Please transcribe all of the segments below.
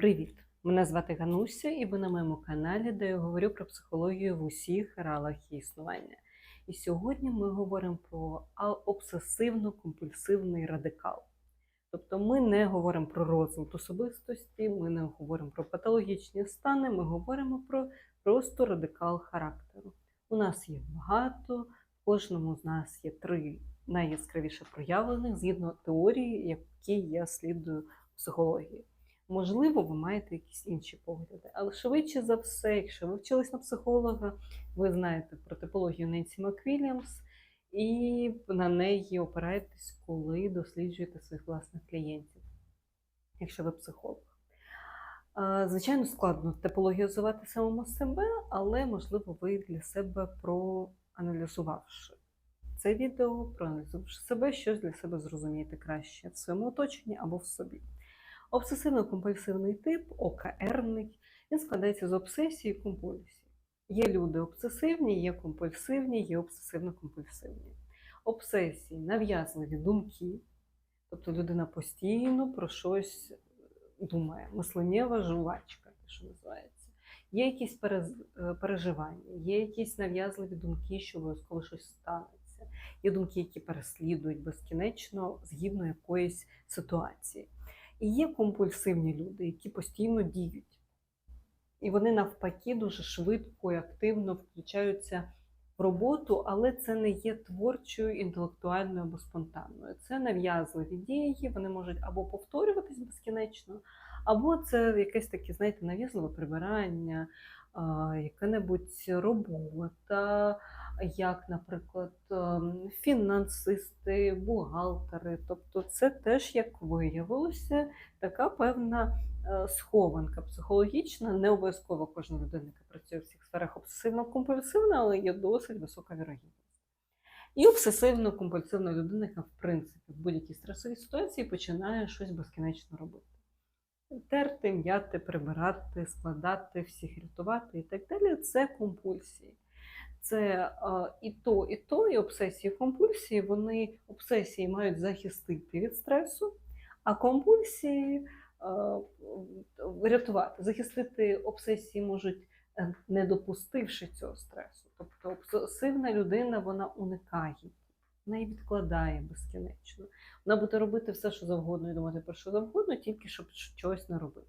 Привіт! Мене звати Гануся, і ви на моєму каналі, де я говорю про психологію в усіх ралах існування. І сьогодні ми говоримо про обсесивно-компульсивний радикал. Тобто ми не говоримо про розлад особистості, ми не говоримо про патологічні стани, ми говоримо про просто радикал характеру. У нас їх багато, в кожному з нас є три найяскравіше проявлених згідно теорії, які я слідую в психології. Можливо, ви маєте якісь інші погляди, але швидше за все, якщо ви вчились на психолога, ви знаєте про типологію Ненсі Маквільямс і на неї опираєтесь, коли досліджуєте своїх власних клієнтів, якщо ви психолог. Звичайно, складно типологізувати самому себе, але можливо ви для себе проаналізувавши це відео, проаналізувавши себе, щось для себе зрозумієте краще в своєму оточенні або в собі. Обсесивно-компульсивний тип, ОКРний, він складається з обсесії і компульсії. Є люди обсесивні, є компульсивні, є обсесивно-компульсивні. Обсесії нав'язливі думки, тобто людина постійно про щось думає, мисленнєва жувачка, що називається. Є якісь е, переживання, є якісь нав'язливі думки, що обов'язково щось станеться. Є думки, які переслідують безкінечно згідно якоїсь ситуації. І є компульсивні люди, які постійно діють. І вони навпаки дуже швидко і активно включаються в роботу, але це не є творчою, інтелектуальною або спонтанною. Це нав'язливі дії, вони можуть або повторюватись безкінечно, або це якесь таке, знаєте, нав'язливе прибирання, яка-небудь робота, як, наприклад, ем, фінансисти, бухгалтери. Тобто, це теж, як виявилося, така певна е, схованка психологічна. Не обов'язково кожна людина, яка працює в цих сферах обсесивно-компульсивна, але є досить висока вірогідність. І обсесивно-компульсивна людина, яка, в принципі, в будь-якій стресовій ситуації починає щось безкінечно робити. Терти, м'яти, прибирати, складати, всіх рятувати і так далі це компульсії. Це і то, і то, і обсесії, і компульсії. Вони обсесії мають захистити від стресу, а компульсії врятувати. Захистити обсесії можуть, е, не допустивши цього стресу. Тобто обсесивна людина вона уникає, вона її відкладає безкінечно. Вона буде робити все, що завгодно, і думати про що завгодно, тільки щоб щось не робити.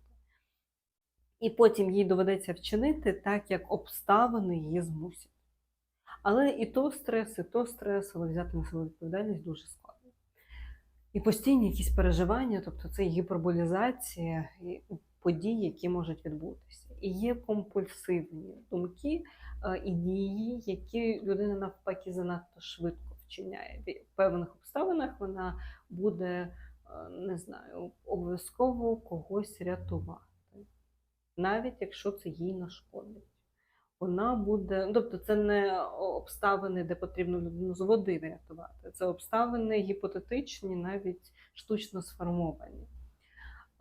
І потім їй доведеться вчинити так, як обставини її змусять. Але і то стрес, і то стрес, але взяти на себе відповідальність дуже складно. І постійні якісь переживання, тобто це гіперболізація подій, які можуть відбутися. І є компульсивні думки е, і дії, які людина навпаки занадто швидко вчиняє. В певних обставинах вона буде, е, не знаю, обов'язково когось рятувати, навіть якщо це їй нашкодить вона буде. ну, Тобто, це не обставини, де потрібно людину з води врятувати. Це обставини гіпотетичні, навіть штучно сформовані.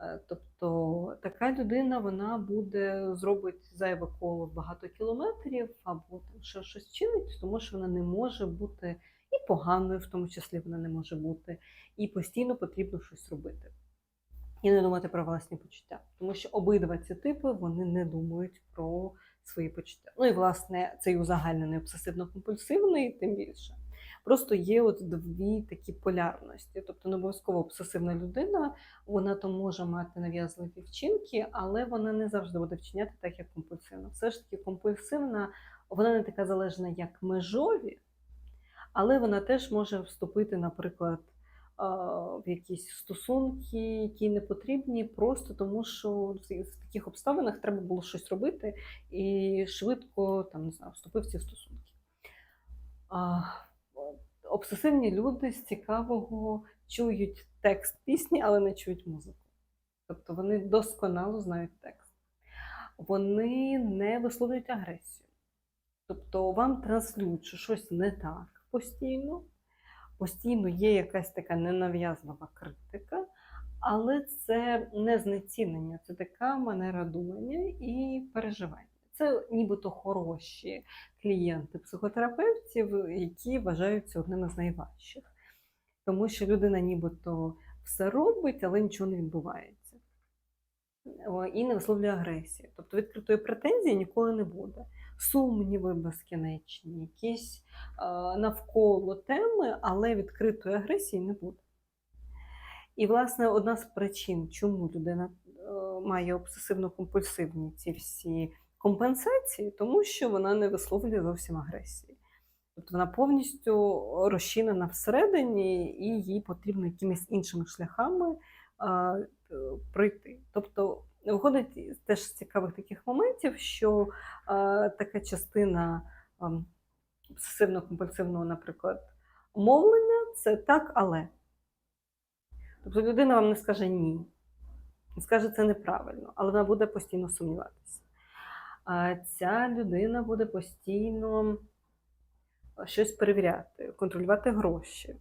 Е, Тобто така людина вона буде зробить зайве коло багато кілометрів, або там ще щось чинить, тому що вона не може бути і поганою, в тому числі вона не може бути, і постійно потрібно щось робити. І не думати про власні почуття. Тому що обидва ці типи вони не думають про свої почуття. Ну і власне цей узагальнений обсесивно-компульсивний, тим більше. Просто є от дві такі полярності. Тобто не обов'язково обсесивна людина, вона то може мати нав'язливі вчинки, але вона не завжди буде вчиняти так, як компульсивна. Все ж таки, компульсивна, вона не така залежна, як межові, але вона теж може вступити, наприклад, в якісь стосунки, які не потрібні, просто тому що в таких обставинах треба було щось робити і швидко там не знаю, вступив в ці стосунки. А, Обсесивні люди з цікавого чують текст пісні, але не чують музику. Тобто вони досконало знають текст. Вони не висловлюють агресію. Тобто вам транслюють, що щось не так постійно постійно є якась така ненав'язлива критика, але це не знецінення, це така манера думання і переживання. Це нібито хороші клієнти психотерапевтів, які вважаються одними з найважчих. Тому що людина нібито все робить, але нічого не відбувається. І не висловлює агресії. Тобто відкритої претензії ніколи не буде. Сумніви безкінечні, якісь е, навколо теми, але відкритої агресії не буде. І, власне, одна з причин, чому людина е, має обсесивно-компульсивні ці всі компенсації, тому що вона не висловлює зовсім агресії. Тобто вона повністю розчинена всередині, і їй потрібно якимись іншими шляхами пройти. Тобто, виходить теж з цікавих таких моментів, що а, така частина обсесивно-компульсивного, наприклад, мовлення це так, але. Тобто людина вам не скаже ні, не скаже це неправильно, але вона буде постійно сумніватися. Ця людина буде постійно щось перевіряти, контролювати гроші.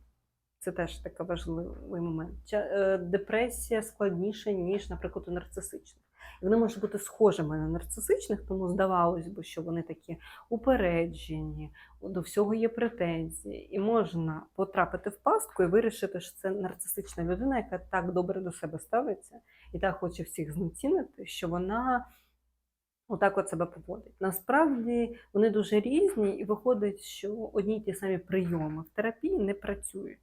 Це теж такий важливий момент. Е, Депресія складніша, ніж, наприклад, у нарцисичних. Вони можуть бути схожими на нарцисичних, тому здавалось би, що вони такі упереджені, до всього є претензії, і можна потрапити в пастку і вирішити, що це нарцисична людина, яка так добре до себе ставиться і так хоче всіх знецінити, що вона отак от себе поводить. Насправді вони дуже різні, і виходить, що одні й ті самі прийоми в терапії не працюють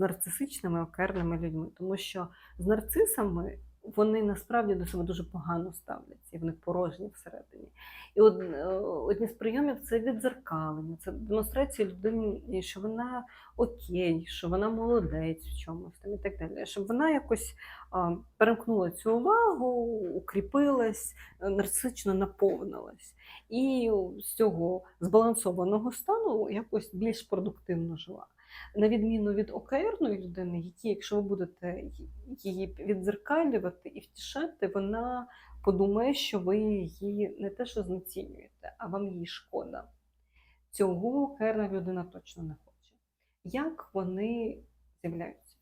нарцисичними окремими людьми, тому що з нарцисами вони насправді до себе дуже погано ставляться, і вони порожні всередині. І од, е, одні з прийомів це відзеркалення, це демонстрація людині, що вона окей, що вона молодець в чомусь там і так далі, щоб вона якось а, перемкнула цю увагу, укріпилась, е, нарцисично наповнилась. І з цього збалансованого стану якось більш продуктивно жила. На відміну від океарної людини, які, якщо ви будете її відзеркалювати і втішати, вона подумає, що ви її не те, що знецінюєте, а вам її шкода. Цього окерна людина точно не хоче. Як вони з'являються?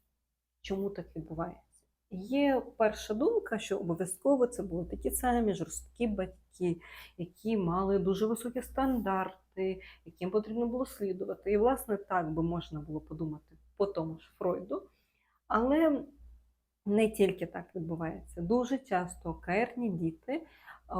Чому так відбувається? Є перша думка, що обов'язково це були такі самі жорсткі батьки, які мали дуже високі стандарти, яким потрібно було слідувати. І, власне, так би можна було подумати по тому ж Фройду. Але не тільки так відбувається. Дуже часто океарні діти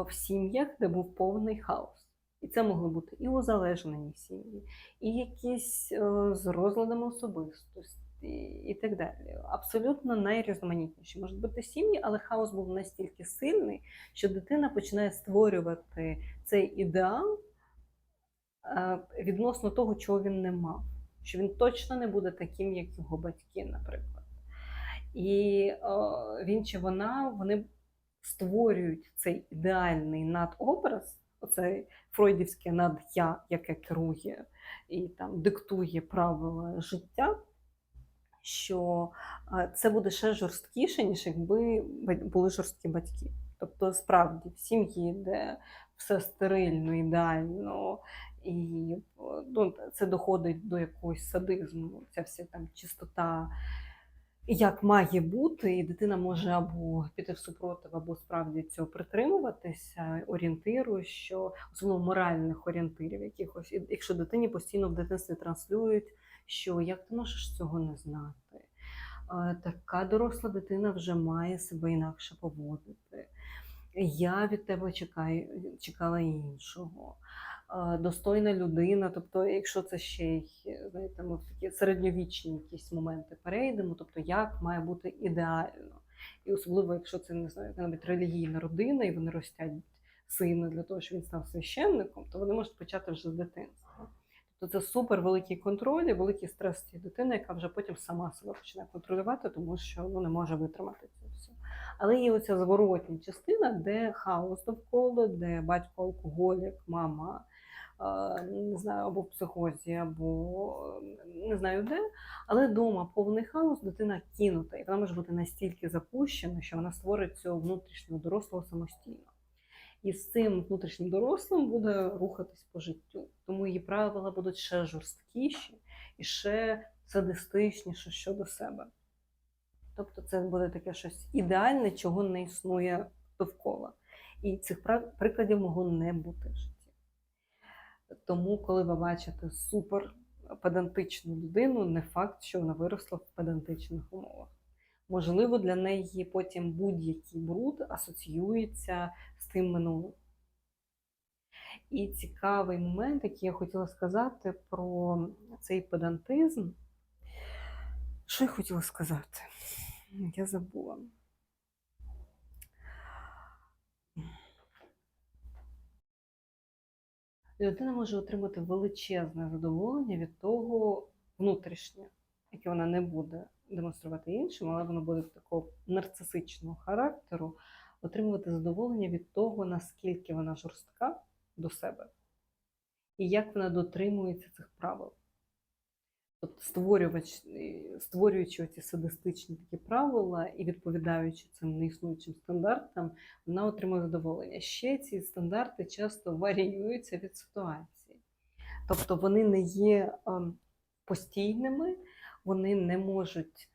в сім'ях, де був повний хаос. І це могли бути і узалежнені сім'ї, і якісь е, з розладами особистості, і так далі. Абсолютно найрізноманітніші можуть бути сім'ї, але хаос був настільки сильний, що дитина починає створювати цей ідеал е, відносно того, чого він не мав. Що він точно не буде таким, як його батьки, наприклад. І е, він чи вона вони створюють цей ідеальний надобраз, оцей фройдівське над-я, яке керує і там диктує правила життя. Що е, це буде ще жорсткіше, ніж якби були жорсткі батьки. Тобто, справді, в сім'ї, де все стерильно, ідеально, і ну, це доходить до якогось садизму, ця вся там чистота як має бути, і дитина може або піти в супротив, або справді цього притримуватися, орієнтиру, що особливо моральних орієнтирів якихось, і якщо дитині постійно в дитинстві транслюють, що як ти можеш цього не знати, така доросла дитина вже має себе інакше поводити. Я від тебе чекаю, чекала іншого достойна людина. Тобто, якщо це ще й знаєте, ми в такі середньовічні якісь моменти перейдемо, тобто як має бути ідеально. І особливо, якщо це не знаю, навіть релігійна родина, і вони ростять сина для того, щоб він став священником, то вони можуть почати вже з дитинства. Тобто це супер великий контроль і великий стрес цієї дитини, яка вже потім сама себе починає контролювати, тому що ну, не може витримати це все. Але є оця зворотня частина, де хаос довкола, де батько алкоголік, мама не знаю, або в психозі, або не знаю де. Але вдома повний хаос, дитина кинута, і вона може бути настільки запущена, що вона створить цього внутрішнього дорослого самостійно. І з цим внутрішнім дорослим буде рухатись по життю. Тому її правила будуть ще жорсткіші і ще садистичніше щодо себе. Тобто це буде таке щось ідеальне, чого не існує довкола. І цих прикладів могло не бути. в житті. Тому, коли ви бачите супер педантичну людину, не факт, що вона виросла в педантичних умовах. Можливо, для неї потім будь-який бруд асоціюється з тим минулим. І цікавий момент, який я хотіла сказати про цей педантизм. Що я хотіла сказати? Я забула. Людина може отримати величезне задоволення від того внутрішнє, яке вона не буде демонструвати іншим, але воно буде такого нарцисичного характеру, отримувати задоволення від того, наскільки вона жорстка до себе, і як вона дотримується цих правил. Тобто, створювач, створюючи ці садистичні такі правила і відповідаючи цим неіснуючим стандартам, вона отримує задоволення. Ще ці стандарти часто варіюються від ситуації. Тобто вони не є ем, постійними, вони не можуть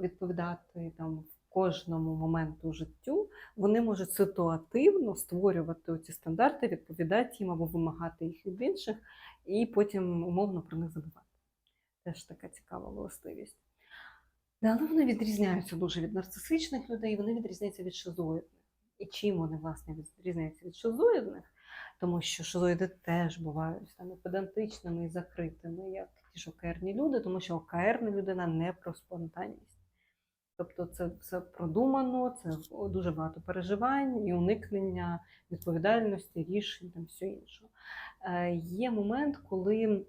відповідати там кожному моменту життю. Вони можуть ситуативно створювати ці стандарти, відповідати їм або вимагати їх від інших, і потім умовно про них забувати. Теж така цікава властивість. Але вони відрізняються дуже від нарцисичних людей, вони відрізняються від шизоїдних. І чим вони, власне, відрізняються від шизоїдних? Тому що шизоїди теж бувають там, і педантичними і закритими, як ті ж океерні люди, тому що океерна людина не про спонтанність. Тобто це все продумано, це дуже багато переживань і уникнення відповідальності, рішень там все інше. Е, Є момент, коли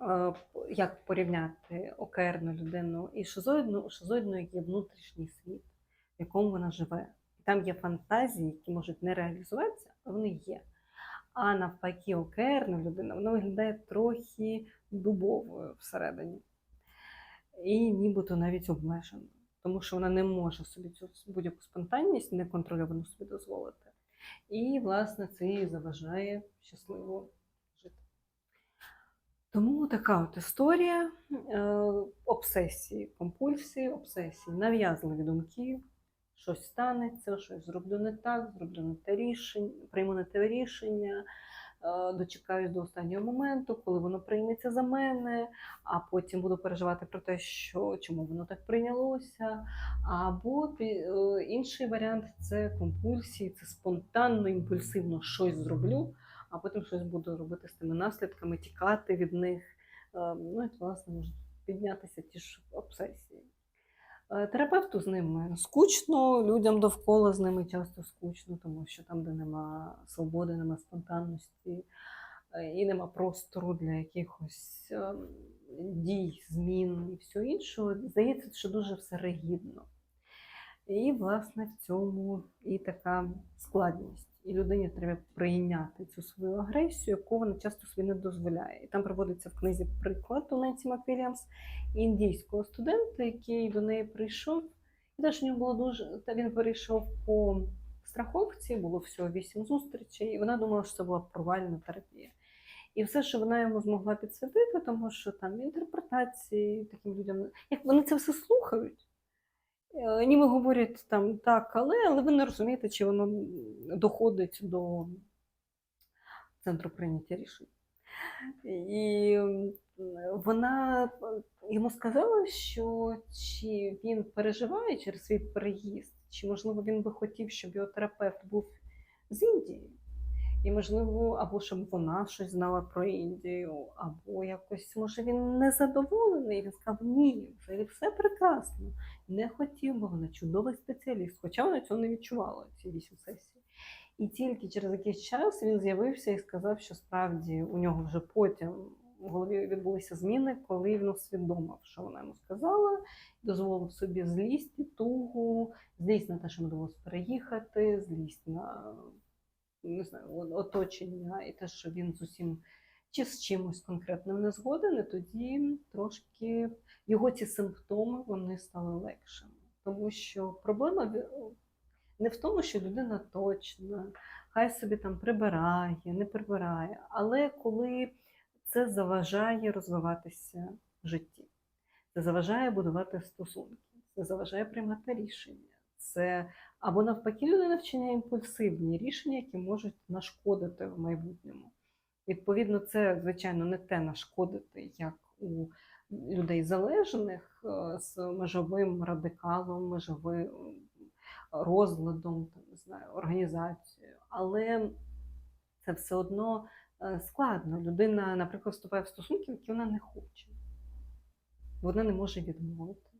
е, як порівняти океерну людину і шизоїдну, у шизоїдної є внутрішній світ, в якому вона живе. І там є фантазії, які можуть не реалізуватися, але вони є. А навпаки, океерна людина вона виглядає трохи дубовою всередині. І нібито навіть обмеженою. Тому що вона не може собі цю будь-яку спонтанність неконтрольовану собі дозволити. І, власне, це їй заважає щасливо жити. Тому така от історія е, обсесії, компульсії, обсесії, нав'язливі думки, щось станеться, щось зроблю не так, зроблю не те рішення, прийму не те рішення, е, дочекаюсь до останнього моменту, коли воно прийметься за мене, а потім буду переживати про те, що чому воно так прийнялося. Або е, інший варіант це компульсії, це спонтанно, імпульсивно щось зроблю, а потім щось буду робити з тими наслідками, тікати від них. Е, Ну і власне можуть піднятися ті ж обсесії. Е, Терапевту з ними скучно, людям довкола з ними часто скучно, тому що там, де нема свободи, нема спонтанності е, і нема простору для якихось ем, дій, змін і всього іншого, здається, що дуже все ригідно. І, власне, в цьому і така складність. І людині треба прийняти цю свою агресію, яку вона часто собі не дозволяє. І там проводиться в книзі приклад у Ненсі Маквіліамс індійського студента, який до неї прийшов. І теж у нього було дуже. Та він перейшов по страховці, було всього вісім зустрічей, і вона думала, що це була провальна терапія. І все, що вона йому змогла підсвітити, тому що там інтерпретації таким людям, як вони це все слухають. Ніби говорять там так, але, але ви не розумієте, чи воно доходить до центру прийняття рішень. І вона йому сказала, що чи він переживає через свій переїзд, чи можливо він би хотів, щоб його терапевт був з Індії. І, можливо, або щоб вона щось знала про Індію, або якось, може, він не задоволений. Він сказав, ні, взагалі все прекрасно. Не хотів, бо вона чудовий спеціаліст, хоча вона цього не відчувала ці вісім сесій. І тільки через якийсь час він з'явився і сказав, що справді у нього вже потім в голові відбулися зміни, коли він усвідомив, що вона йому сказала, дозволив собі злість тугу, злість на те, що йому довелося переїхати, злість на не знаю, оточення і те, що він з усім чи з чимось конкретним не згоден, і тоді трошки його ці симптоми вони стали легшими. Тому що проблема не в тому, що людина точна, хай собі там прибирає, не прибирає, але коли це заважає розвиватися в житті, це заважає будувати стосунки, це заважає приймати рішення. Це або навпаки людина вчиняє імпульсивні рішення, які можуть нашкодити в майбутньому. Відповідно, це, звичайно, не те нашкодити, як у людей залежних е, з межовим радикалом, межовим розладом, там, не знаю, організацією. Але це все одно е, складно. Людина, наприклад, вступає в стосунки, які вона не хоче. Вона не може відмовити.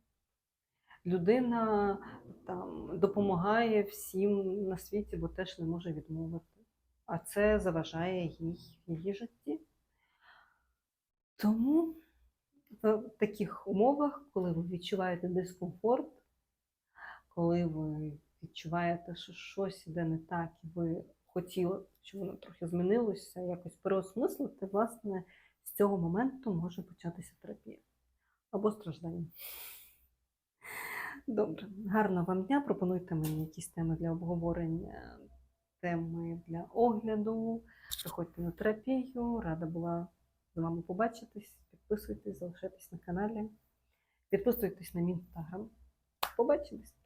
Людина там допомагає всім на світі, бо теж не може відмовити. А це заважає їй її житті. Тому в таких умовах, коли ви відчуваєте дискомфорт, коли ви відчуваєте, що щось іде не так, і ви хотіли, щоб воно трохи змінилося, якось переосмислити, власне, з цього моменту може початися терапія або страждання. Добре, гарного вам дня. Пропонуйте мені якісь теми для обговорення, теми для огляду. Приходьте на терапію. Рада була з вами побачитись. Підписуйтесь, залишайтесь на каналі. Підписуйтесь на мій інстаграм. Побачимось!